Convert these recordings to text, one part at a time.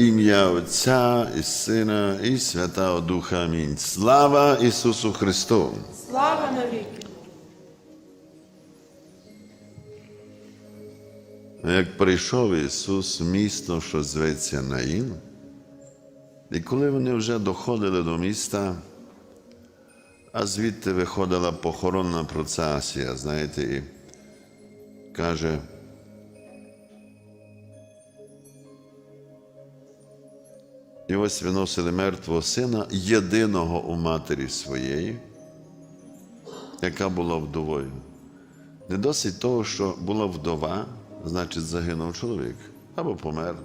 ім'я Отця і Сина, і Святого Духа. Амінь. Слава Ісусу Христу! Слава навіки! Як прийшов Ісус в місто, що зветься Наїн, і коли вони вже доходили до міста, а звідти виходила похоронна процесія, знаєте, і каже, і ось виносили мертвого сина, єдиного у матері своєї, яка була вдовою. Не досить того, що була вдова, значить загинув чоловік або помер.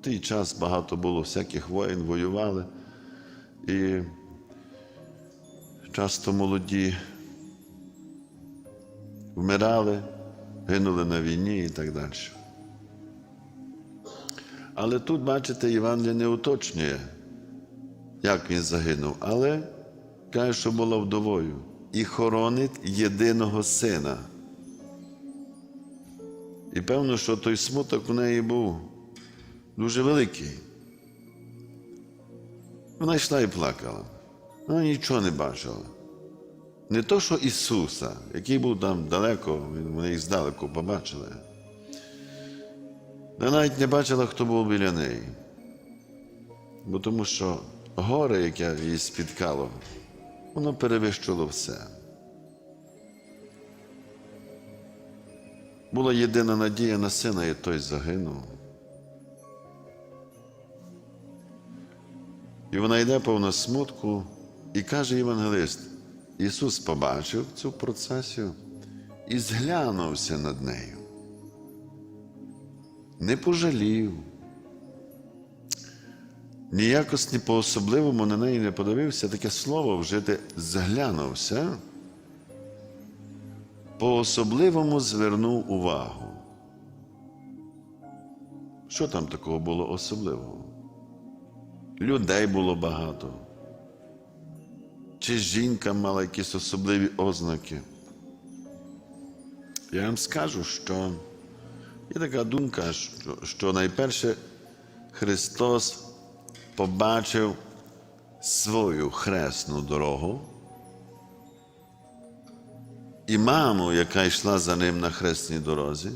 В той час багато було всяких воїн, воювали, і часто молоді вмирали, гинули на війні і так далі. Але тут, бачите, Євангелія не уточнює, як він загинув, але каже, що була вдовою і хоронить єдиного сина. І певно, що той смуток у неї був дуже великий. Вона йшла і плакала. Вона нічого не бачила. Не то, що Ісуса, який був там далеко, вони їх здалеку побачили. Вона навіть не бачила, хто був біля неї. Бо тому що горе, яке її спіткало, воно перевищило все. Була єдина надія на сина, і той загинув. І вона йде повна смутку і каже Євангелист, Ісус побачив цю процесію і зглянувся над нею. Не пожалів. Ніякось ні по-особливому на неї не подивився, таке слово вжити зглянувся, по-особливому звернув увагу. Що там такого було особливого? Людей було багато. Чи жінка мала якісь особливі ознаки? Я вам скажу, що є така думка, що, що найперше Христос побачив свою хресну дорогу і маму, яка йшла за ним на хресній дорозі.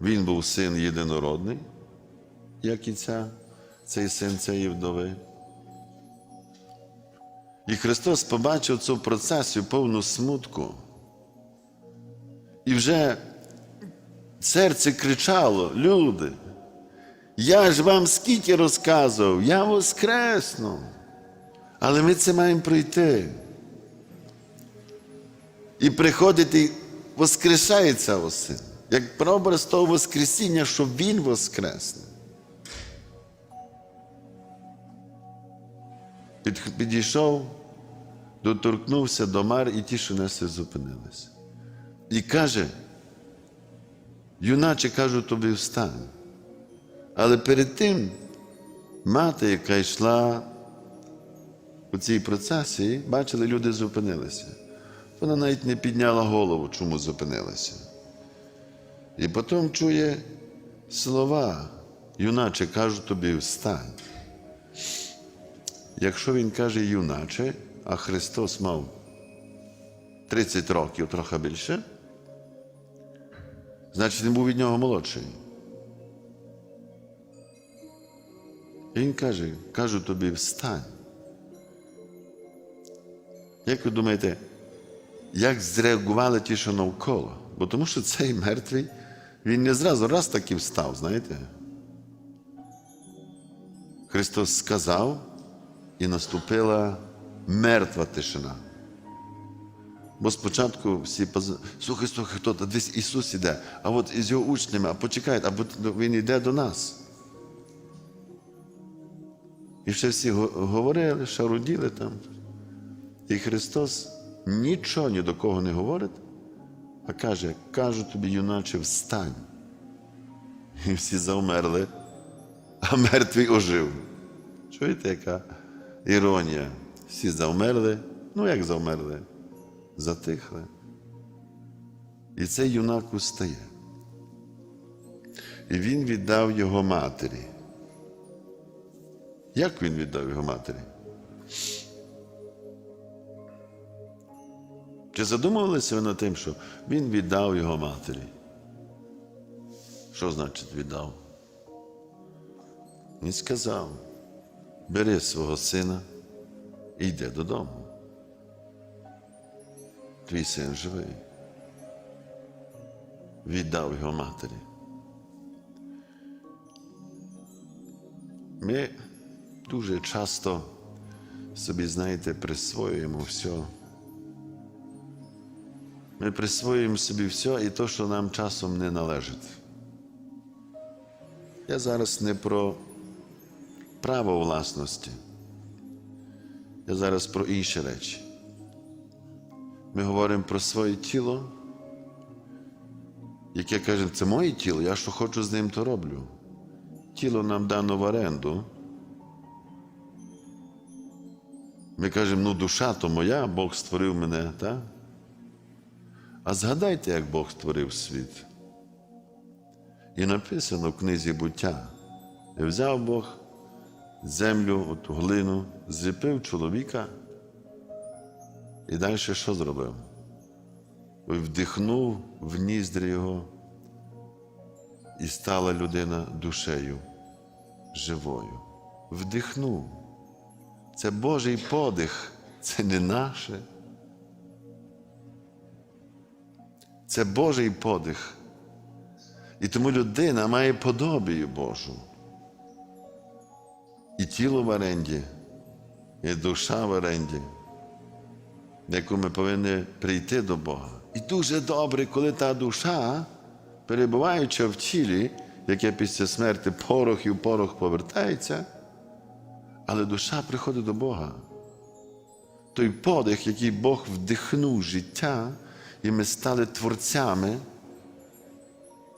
Він був син єдинородний, як і ця, цей син цієї вдови. І Христос побачив цю процесію повну смутку. І вже серце кричало: люди, я ж вам скільки розказував, я воскресну. Але ми це маємо пройти. І приходить і воскрешається осин, як прообраз того Воскресіння, що Він воскресне. Підійшов, доторкнувся до мар, і ті, що несли, зупинилися. І каже, юначе кажу тобі встань. Але перед тим мати, яка йшла у цій процесії, бачили, люди зупинилися. Вона навіть не підняла голову, чому зупинилася. І потім чує слова, юначе кажу тобі встань. Якщо він каже юначе, а Христос мав 30 років, трохи більше, значить він був від нього молодший. І він каже, кажу тобі, встань. Як ви думаєте, як зреагували ті, що навколо? Бо тому що цей мертвий, він не зразу раз таки встав, знаєте? Христос сказав, і наступила мертва тишина. Бо спочатку всі слухай, слухай, хто то десь Ісус іде, а от із його учнями, а почекайте, або Він йде до нас. І ще всі говорили, шаруділи там. І Христос нічого ні до кого не говорить, а каже, кажу тобі, юначе, встань. І всі завмерли, а мертвий ожив. Чуєте, яка іронія? Всі завмерли, ну як завмерли? Затихли. І цей юнак устає. і він віддав його матері. Як він віддав його матері? Чи задумувалися ви над тим, що він віддав його матері? Що значить віддав? Він сказав: бери свого сина і йди додому. Твій син живий. Віддав його матері. Ми дуже часто собі, знаєте, присвоюємо все. Ми присвоюємо собі все і те, що нам часом не належить. Я зараз не про право власності. Я зараз про інші речі. Ми говоримо про своє тіло, яке каже, це моє тіло, я що хочу з ним, то роблю. Тіло нам дано в оренду. Ми кажемо, ну душа то моя, Бог створив мене, так? А згадайте, як Бог створив світ. І написано в книзі буття. І взяв Бог землю, оту глину, зліпив чоловіка. І далі що зробив? Вдихнув в ніздрі його, і стала людина душею живою. Вдихнув. Це Божий подих, це не наше. Це Божий подих. І тому людина має подобію Божу. І тіло в оренді, і душа в оренді, яку ми повинні прийти до Бога. І дуже добре, коли та душа, перебуваючи в тілі, яке після смерті порох і в порох повертається, але душа приходить до Бога. Той подих, який Бог вдихнув життя, і ми стали творцями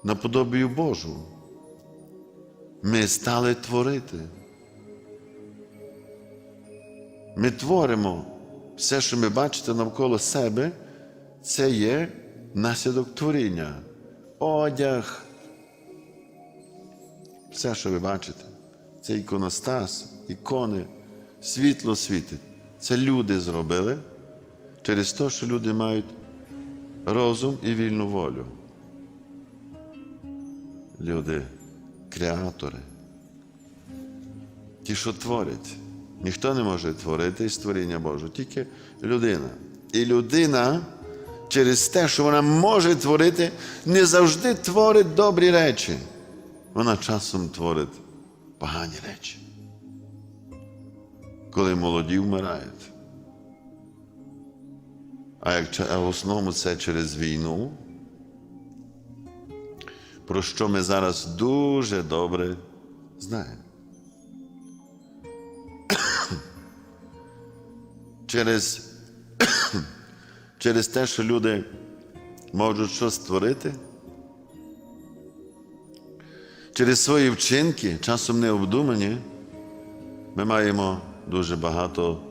на подобію Божу. Ми стали творити. Ми творимо все, що ми бачите навколо себе, це є наслідок творіння. Одяг. Все, що ви бачите, це іконостас, ікони, світло світить. Це люди зробили через те, що люди мають розум і вільну волю. Люди креатори. Ті, що творять. Ніхто не може творити із творіння Божого, тільки людина. І людина через те, що вона може творити, не завжди творить добрі речі. Вона часом творить погані речі. Коли молоді вмирають. А в основному це через війну, про що ми зараз дуже добре знаємо. Через, через те, що люди можуть щось створити, через свої вчинки, часом необдумані, ми маємо дуже багато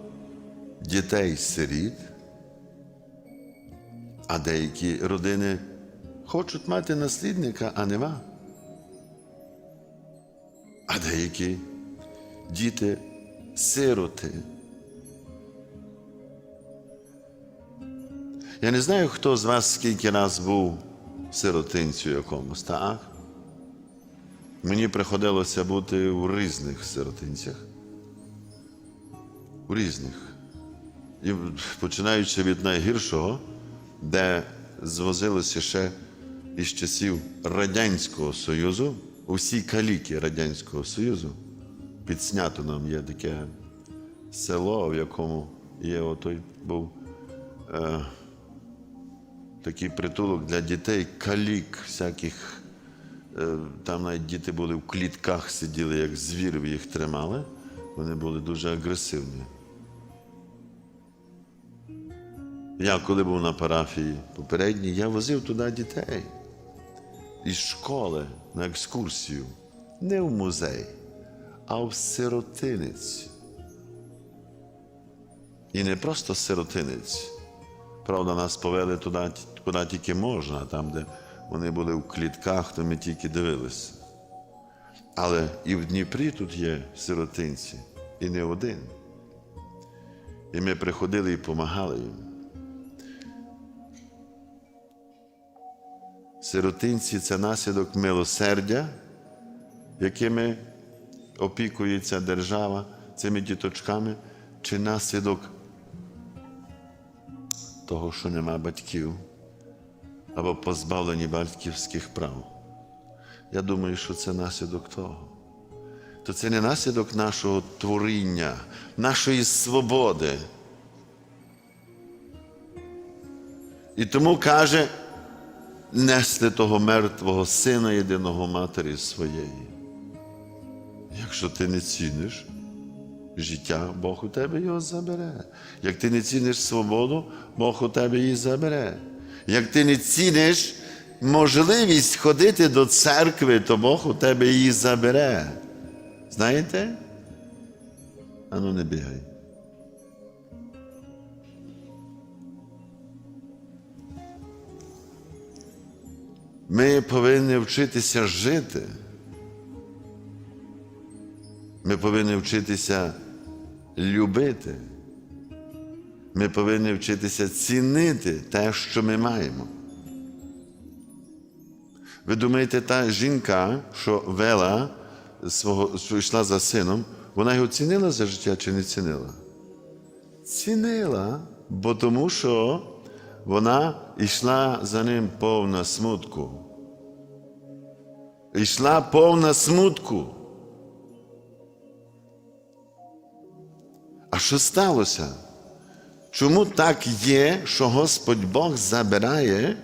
дітей-сиріт, а деякі родини хочуть мати наслідника, а нема. А деякі діти сироти. Я не знаю, хто з вас скільки раз був сиротинцю якомусь, так? Мені приходилося бути у різних сиротинцях. У різних. І починаючи від найгіршого, де звозилося ще із часів Радянського Союзу, усі каліки Радянського Союзу, під Снятином є таке село, в якому є отой був. Е, такий притулок для дітей, калік всяких. Е, Там навіть діти були в клітках, сиділи, як звірів їх тримали. Вони були дуже агресивні. Я, коли був на парафії попередній, я возив туди дітей із школи на екскурсію. Не в музей, а в сиротинець. І не просто сиротинець. Правда, нас повели туди, куди тільки можна, там, де вони були в клітках, то ми тільки дивилися. Але і в Дніпрі тут є сиротинці, і не один. І ми приходили і допомагали їм. Сиротинці це наслідок милосердя, якими опікується держава цими діточками, чи наслідок того, що нема батьків або позбавлені батьківських прав. Я думаю, що це наслідок того. То це не наслідок нашого творіння, нашої свободи. І тому каже, несли того мертвого сина єдиного матері своєї. Якщо ти не ціниш життя, Бог у тебе його забере. Як ти не ціниш свободу, Бог у тебе її забере. Як ти не ціниш можливість ходити до церкви, то Бог у тебе її забере. Знаєте? Ану не бігай. Ми повинні вчитися жити. Ми повинні вчитися любити. Ми повинні вчитися цінити те, що ми маємо. Ви думаєте, та жінка, що вела свого, що йшла за сином, вона його цінила за життя чи не цінила? Цінила, бо тому що вона йшла за ним повна смутку. Йшла повна смутку. А що сталося? Чому так є, що Господь Бог забирає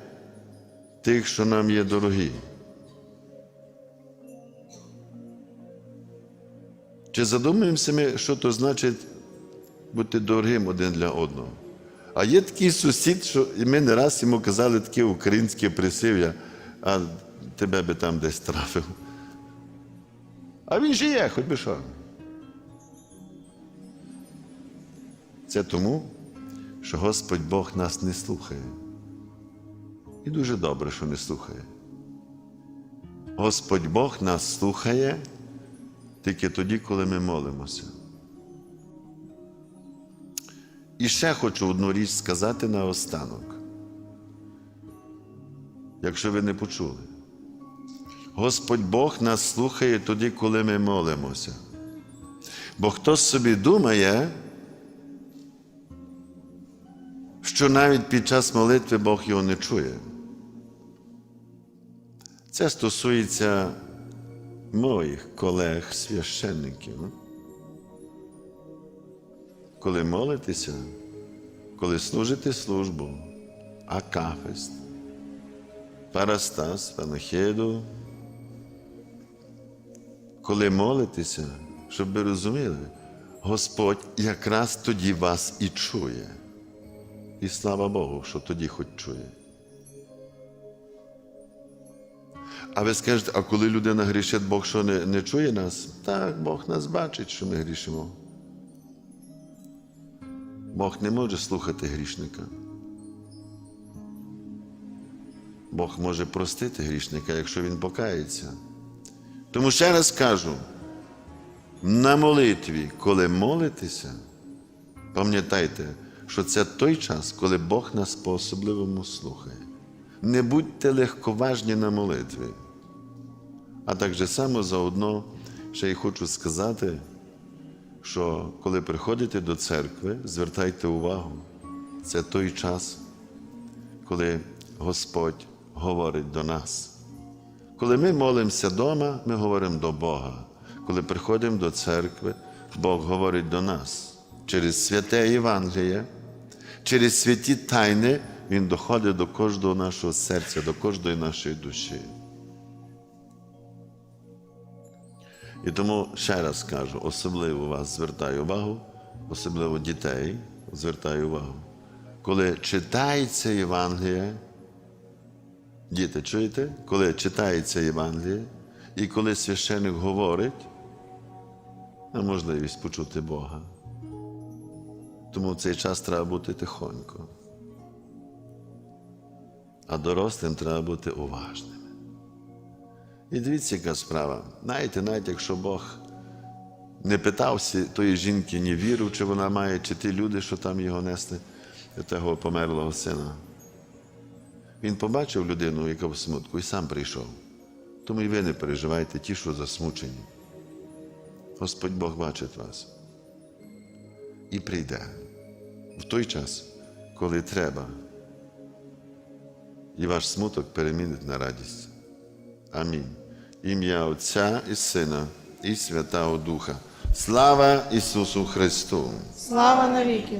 тих, що нам є дорогі? Чи задумуємося ми, що то значить бути дорогим один для одного? А є такий сусід, що ми не раз йому казали таке українське присив'я, а тебе би там десь трафив. А він же є, хоч би що. Це тому, що Господь Бог нас не слухає. І дуже добре, що не слухає. Господь Бог нас слухає тільки тоді, коли ми молимося. І ще хочу одну річ сказати наостанок. Якщо ви не почули, Господь Бог нас слухає тоді, коли ми молимося. Бо хтось собі думає, що навіть під час молитви Бог його не чує. Це стосується моїх колег, священників. Коли молитеся, коли служите службу, акафист, парастас, панахиду, коли молитеся, щоб ви розуміли, Господь якраз тоді вас і чує. І слава Богу, що тоді хоч чує. А ви скажете, а коли людина грішить, Бог що не, не чує нас? Так, Бог нас бачить, що ми грішимо. Бог не може слухати грішника. Бог може простити грішника, якщо він покається. Тому ще раз кажу: на молитві, коли молитеся, пам'ятайте, що це той час, коли Бог нас по-особливому слухає. Не будьте легковажні на молитві. А так же само заодно ще й хочу сказати, що коли приходите до церкви, звертайте увагу, це той час, коли Господь говорить до нас. Коли ми молимося вдома, ми говоримо до Бога. Коли приходимо до церкви, Бог говорить до нас через святе Євангеліє, через святі тайни Він доходить до кожного нашого серця, до кожної нашої душі. І тому ще раз кажу, особливо вас звертаю увагу, особливо дітей звертаю увагу. Коли читається Євангеліє, діти, чуєте? Коли читається Євангеліє, і коли священик говорить, на можливість почути Бога. Тому в цей час треба бути тихонько. А дорослим треба бути уважними. І дивіться, яка справа. Знаєте, навіть якщо Бог не питався тої жінки, ні віру, чи вона має, чи ті люди, що там його несли, до того померлого сина. Він побачив людину, яка в смутку, і сам прийшов. Тому і ви не переживайте, ті, що засмучені. Господь Бог бачить вас. І прийде в той час, коли треба. І ваш смуток перемінить на радість. Амінь. Ім'я Отця і Сина, і Святого Духа. Слава Ісусу Христу! Слава навіки!